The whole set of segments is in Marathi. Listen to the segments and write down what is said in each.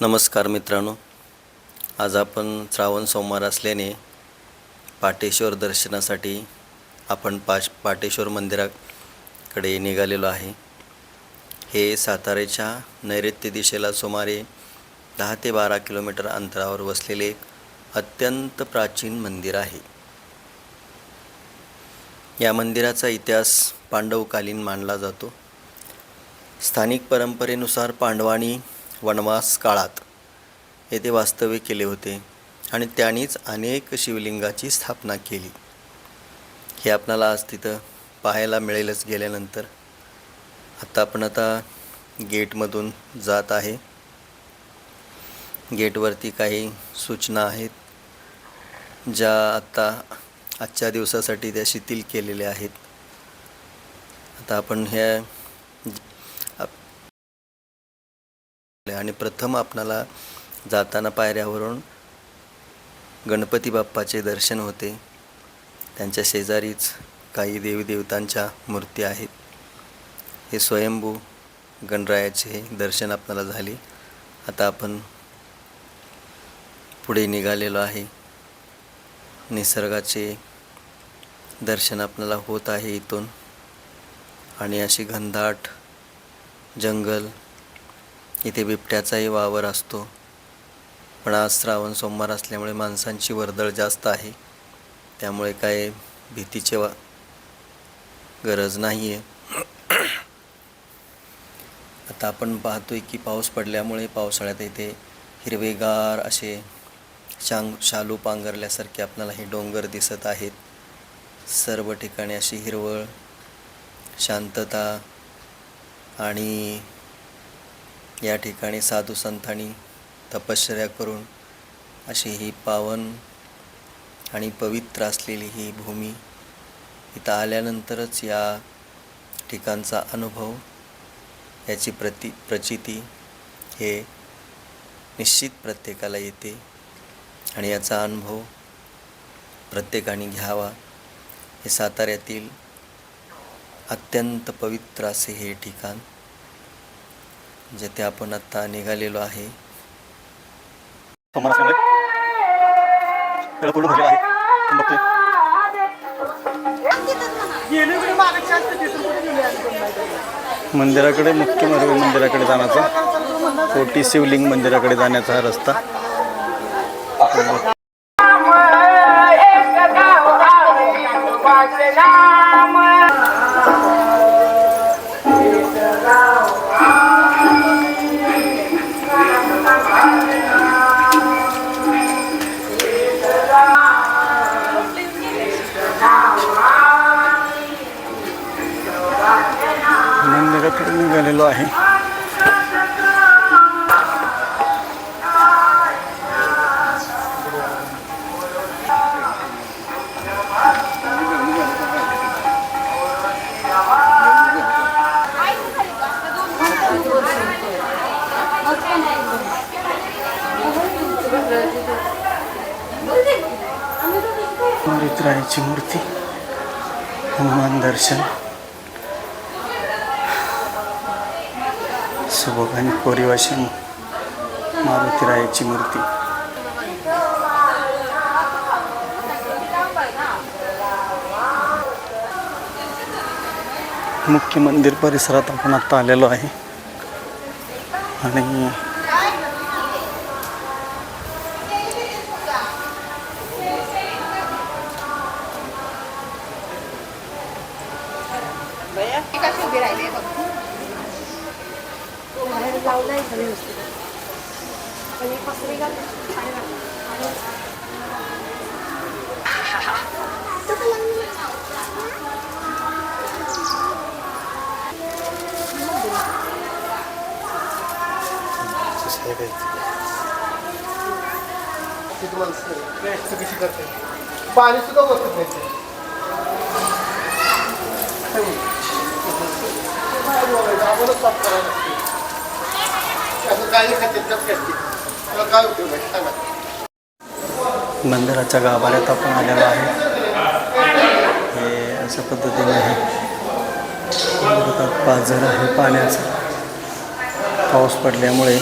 नमस्कार मित्रांनो. आज आपण श्रावण सोमवार असल्याने पाटेश्वर दर्शनासाठी आपण पाश पाटेश्वर मंदिराकडे निघालेलो आहे. हे साताऱ्याच्या नैऋत्य दिशेला सुमारे दहा ते बारा किलोमीटर अंतरावर वसलेले एक अत्यंत प्राचीन मंदिर आहे. या मंदिराचा इतिहास पांडवकालीन मानला जातो. स्थानिक परंपरेनुसार पांडवांनी वनवास काळात. येथे वास्तव्य केले होते आणि त्यांनीच अनेक शिवलिंगाची स्थापना केली. हे आपणाला आज तिथं पाहायला मिळेलच गेल्यानंतर. आता आपण आता गेटमधून जात आहे. गेटवरती काही सूचना आहेत ज्या आत्ता आजच्या दिवसासाठी त्या शिथिल केलेल्या आहेत. आता आपण ह्या आणि प्रथम आपणाला जाताना पायऱ्यावरून गणपती बाप्पाचे दर्शन होते. त्यांच्या शेजारीच काही देवीदेवतांच्या मूर्ती आहेत. हे स्वयंभू गणरायाचे दर्शन आपणाला झाले. आता आपण पुढे निघालेलो आहे. निसर्गाचे दर्शन आपल्याला होत आहे इथून. आणि अशी घनदाट जंगल इथे बिबट्याचाही वावर असतो. पण आज श्रावण सोमवार असल्यामुळे माणसांची वर्दळ जास्त आहे. त्यामुळे काय भीतीचे वा गरज नाही आहे आता आपण पाहतोय की पाऊस पडल्यामुळे पावसाळ्यात इथे हिरवेगार असे शांग शालू पांघरल्यासारखे आपल्याला हे डोंगर दिसत आहेत. सर्व ठिकाणी अशी हिरवळ शांतता आणि या ठिकाणी साधू संतांनी तपश्चर्या करून अशी ही पावन आणि पवित्र असलेली ही भूमी इथं आल्यानंतरच या ठिकाणचा अनुभव याची प्रति प्रचिती हे निश्चित प्रत्येकाला येते आणि याचा अनुभव प्रत्येकाने घ्यावा. हे साताऱ्यातील अत्यंत पवित्र असे हे ठिकाण. जेथे आपण आत्ता निघालेलो आहे. मंदिराकडे मुख्य मार्ग मंदिराकडे जाण्याचा. कोटी शिवलिंग मंदिराकडे जाण्याचा हा रस्ता. रायाची मूर्ती हनुमान दर्शन सुबक आणि कोरीवाशी मारुतीरायाची मूर्ती. मुख्य मंदिर परिसरात आपण आता आलेलो आहे. आणि पण घाल आणि घाल. पाणी सुद्धा बसत नाही ते. साफ करायला लागते. असं काही खाते त्यात काय उपयोग आहे सांगा मंदिराच्या गाभाऱ्यात आपण आलेलो आहे. हे अशा पद्धतीने आहे. पाझर आहे पाण्याचा. पाऊस पडल्यामुळे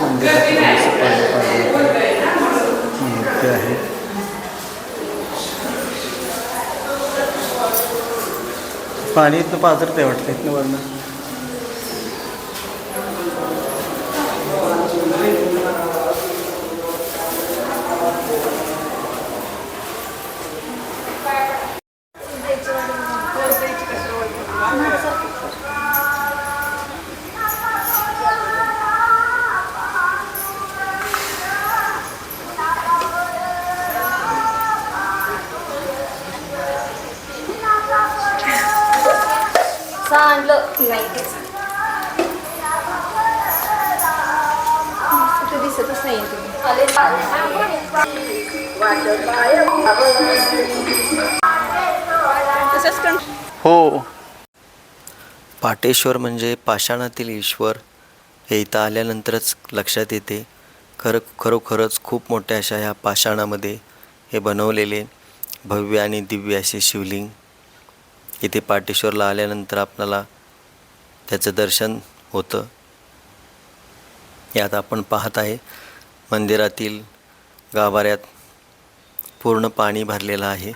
मंदिरात पाणी पाणी मूर्ती आहे. पाणी इथं पाझरते वाटतं इथनं वरनं. नाही कुठे दिसतच नाही तुम्ही हो. पाटेश्वर म्हणजे पाषाणातील ईश्वर. हे इथं आल्यानंतरच लक्षात येते. खरं खरोखरच खूप मोठ्या अशा ह्या पाषाणामध्ये हे बनवलेले भव्य आणि दिव्य असे शिवलिंग. इथे पाटेश्वरला आल्यानंतर आपणाला त्याचं दर्शन होतं. यात आपण पाहत आहे मंदिरातील गाभाऱ्यात पूर्ण पाणी भरलेलं आहे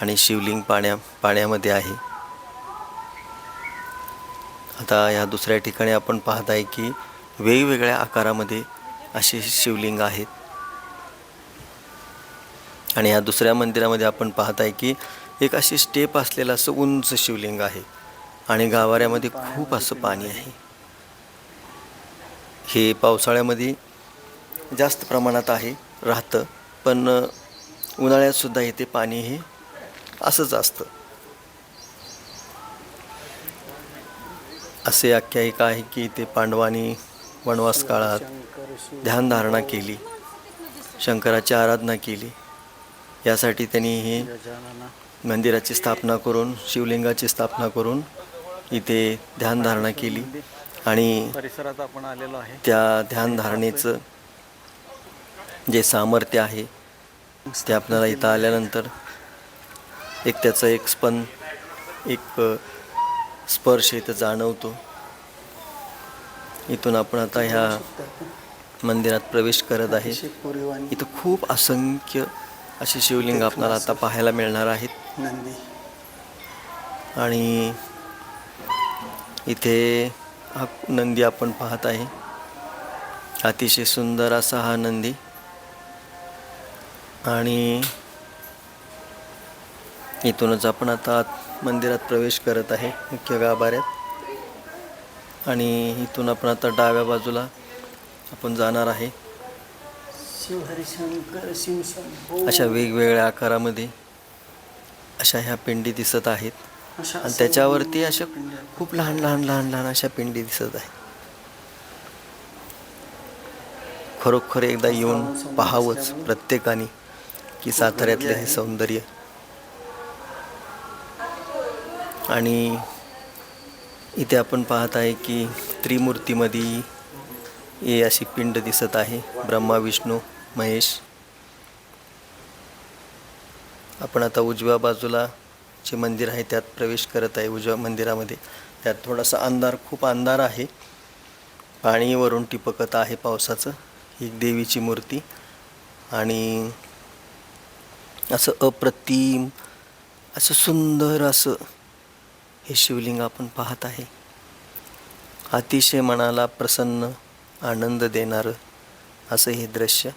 आणि शिवलिंग पाण्या पाण्यामध्ये आहे. आता ह्या दुसऱ्या ठिकाणी आपण पाहत आहे की वेगवेगळ्या आकारामध्ये असे शिवलिंग आहेत. आणि ह्या दुसऱ्या मंदिरामध्ये आपण पाहत आहे की एक अशी स्टेप असलेलं असं उंच शिवलिंग आहे. आणि गावाऱ्यामध्ये खूप असं पाणी आहे. हे पावसाळ्यामध्ये जास्त प्रमाणात आहे राहतं पण उन्हाळ्यातसुद्धा येते पाणी हे असंच असतं. असे आख्यायिका आहे की इथे पांडवांनी वनवास काळात ध्यानधारणा केली शंकराची आराधना केली. यासाठी त्यांनी हे मंदिराची स्थापना करून शिवलिंगाची स्थापना करून इथे ध्यानधारणा केली आणि परिसरात आपण आलेलो आहे. त्या ध्यानधारणेचं जे सामर्थ्य आहे ते आपल्याला इथं आल्यानंतर एक त्याचं एक स्पन एक स्पर्श इथं जाणवतो. इथून आपण आता ह्या मंदिरात प्रवेश करत आहे. इथं खूप असंख्य असे शिवलिंग आपल्याला आता पाहायला मिळणार आहेत. आणि इथे हा नंदी आपण पाहत आहे. अतिशय सुंदर असा हा नंदी. आणि इथूनच आपण आता आत मंदिरात प्रवेश करत आहे मुख्य गाभाऱ्यात. आणि इथून आपण आता डाव्या बाजूला आपण जाणार आहे. अशा वेगवेगळ्या आकारामध्ये अशा ह्या पिंडी दिसत आहेत. आणि त्याच्यावरती अशा खूप लहान लहान लहान लहान अशा पिंडी दिसत आहेत खरोखर एकदा येऊन पाहावंच प्रत्येकाने की साताऱ्यातले हे सौंदर्य. आणि इथे आपण पाहत आहे की त्रिमूर्तीमध्ये ही अशी पिंड दिसत आहे. ब्रह्मा विष्णू महेश. आपण आता उजव्या बाजूला जे मंदिर आहे त्यात प्रवेश करत आहे उजव्या मंदिरामध्ये. त्यात थोडासा अंधार खूप अंधार आहे. पाणी वरून टिपकत आहे पावसाचं ही एक देवीची मूर्ती. आणि असं अप्रतिम असं सुंदर असं हे शिवलिंग आपण पाहत आहे. अतिशय मनाला प्रसन्न आनंद देणारं असं हे दृश्य.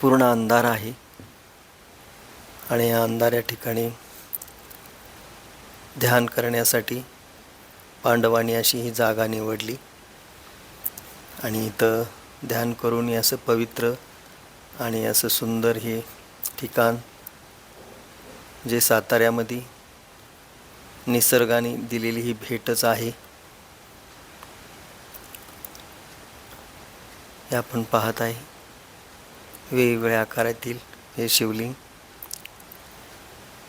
पूर्ण अंधार आहे. आणि या अंधाऱ्या ठिकाणी ध्यान करण्यासाठी पांडवांनी अशी ही जागा निवडली. आणि इथं ध्यान करून असं पवित्र आणि असं सुंदर हे ठिकाण जे साताऱ्यामध्ये निसर्गाने दिलेली ही भेटच आहे हे आपण पाहत आहे. वेगवेगळ्या आकारातील हे शिवलिंग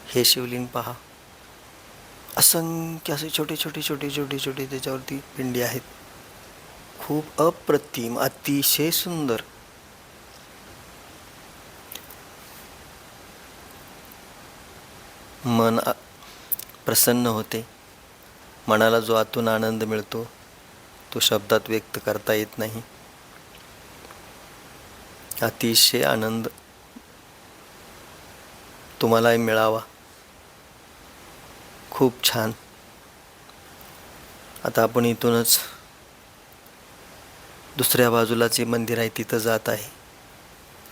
हे शिवलिंग पहा. असंख्य असे छोटे छोटे छोटे छोटे छोटे त्याच्यावरती पिंडी आहेत. खूप अप्रतिम अतिशय सुंदर. मन प्रसन्न होते. मनाला जो आतून आनंद मिळतो तो शब्दात व्यक्त करता येत नाही. अतिशय आनंद तुम्हालाही मिळावा. खूप छान. आता आपण इथूनच दुसऱ्या बाजूला जे मंदिर आहे तिथं जात आहे.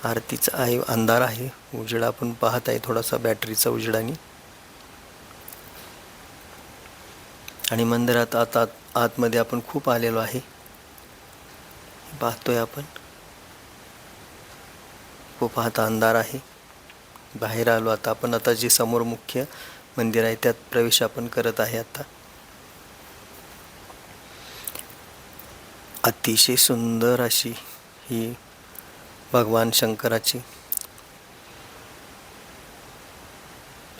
आरतीचा आहे अंधार आहे उजेडा आपण पाहत आहे थोडासा बॅटरीचा उजेडाने. आणि मंदिरात आता आतमध्ये आपण खूप आलेलो आहे. पाहतोय आपण. खूप आता अंधार आहे. बाहेर आलो आता आपण. आता जे समोर मुख्य मंदिर आहे त्यात प्रवेश आपण करत आहे आता. अतिशय सुंदर अशी ही भगवान शंकराची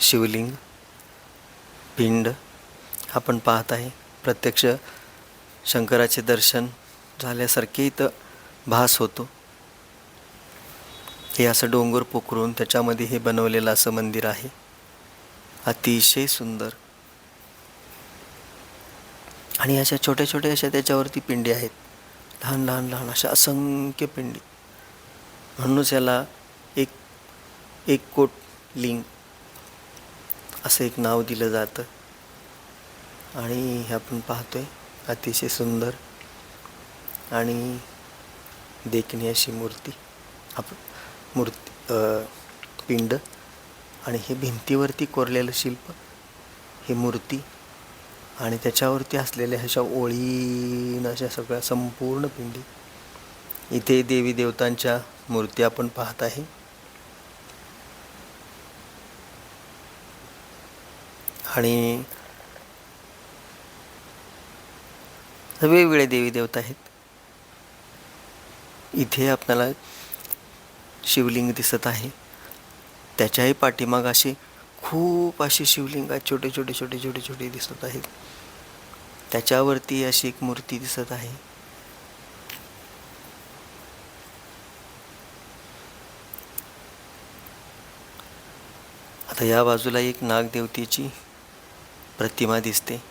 शिवलिंग पिंड आपण पाहत आहे. प्रत्यक्ष शंकराचे दर्शन झाल्यासारखे इथं भास होतो. हे असं डोंगर पोखरून त्याच्यामध्ये हे बनवलेलं असं मंदिर आहे. अतिशय सुंदर. आणि अशा छोट्या छोट्या अशा त्याच्यावरती पिंडी आहेत. लहान लहान लहान अशा असंख्य पिंडी. म्हणूनच याला एक एक कोट लिंग असं एक नाव दिलं जातं. आणि हे आपण पाहतोय अतिशय सुंदर. आणि देखणी अशी मूर्ती आपण मूर्ती पिंड. आणि हे भिंतीवरती कोरलेलं शिल्प ही मूर्ती आणि त्याच्यावरती असलेल्या अशा ओळीन अशा सगळ्या संपूर्ण पिंडी. इथे देवी देवतांच्या मूर्ती आपण पाहत आहे. आणि वेगवेगळे देवी देवता आहेत. इथे आपल्याला शिवलिंग दिसत आहे. त्याच्याही पाठीमाग अशी खूप असे शिवलिंग छोटे छोटे छोटे छोटे छोटे दिसत आहेत. त्याच्यावरती अशी एक मूर्ती दिसत आहे. आता या बाजूला एक नागदेवतेची प्रतिमा दिसते.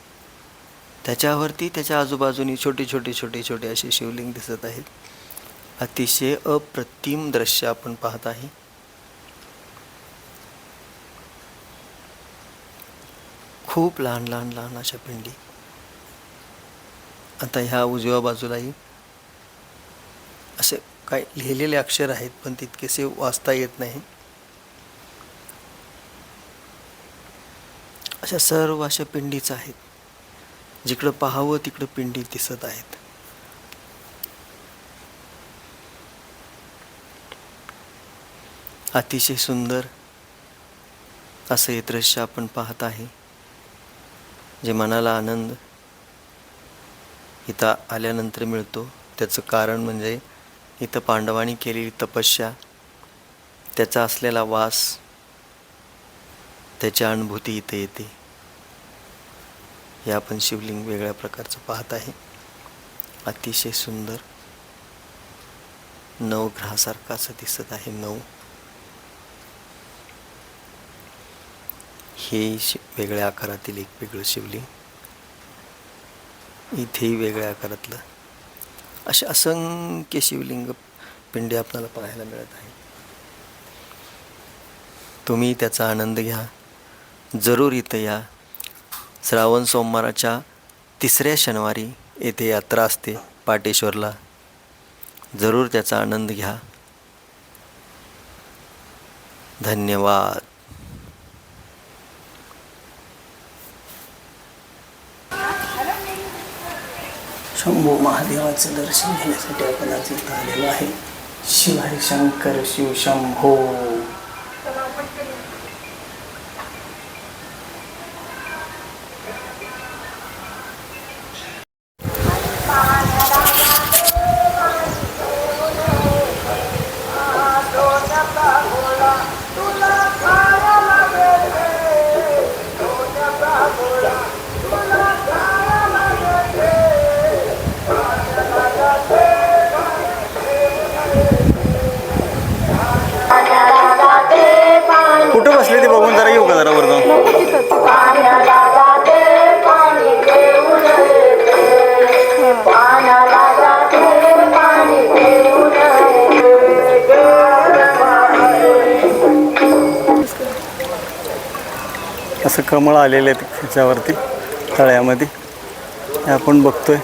त्याच्यावरती त्याच्या आजूबाजूनी छोटे छोटे छोटे छोटे असे शिवलिंग दिसत आहेत. अतिशय अप्रतिम दृश्य आपण पाहत आहे. खूप लहान लहान लहान अशा पिंडी. आता ह्या उजव्या बाजूलाही असे काय लिहिलेले अक्षर आहेत पण तितकेसे वाचता येत नाही. अशा सर्व अशा पिंडीच आहेत. जिकडं पाहावं तिकडं पिंडी दिसत आहेत. अतिशय सुंदर असं हे दृश्य आपण पाहत आहे. जे मनाला आनंद इथं आल्यानंतर मिळतो त्याचं कारण म्हणजे इथं पांडवांनी केलेली तपस्या त्याचा असलेला वास त्याची अनुभूती इथे येते. हे आपण शिवलिंग वेगळ्या प्रकारचं पाहत आहे. अतिशय सुंदर नवग्रहासारखं असं दिसत आहे नऊ. हे शि वेगळ्या आकारातील एक वेगळं शिवलिंग. इथेही वेगळ्या आकारातलं. असे असंख्य शिवलिंग पिंडे आपल्याला पाहायला मिळत आहे तुम्ही त्याचा आनंद घ्या. जरूर इथं या. श्रावण सोमवाराच्या तिसऱ्या शनिवारी येथे यात्रा असते पाटेश्वरला. जरूर त्याचा आनंद घ्या. धन्यवाद. शंभू महादेवाचं दर्शन घेण्यासाठी आपण आज इथं आलेलो आहे. शिवाय शंकर शिव शंभो. असं कमळ आलेले आहेत ह्याच्यावरती तळ्यामध्ये. हे आपण बघतोय.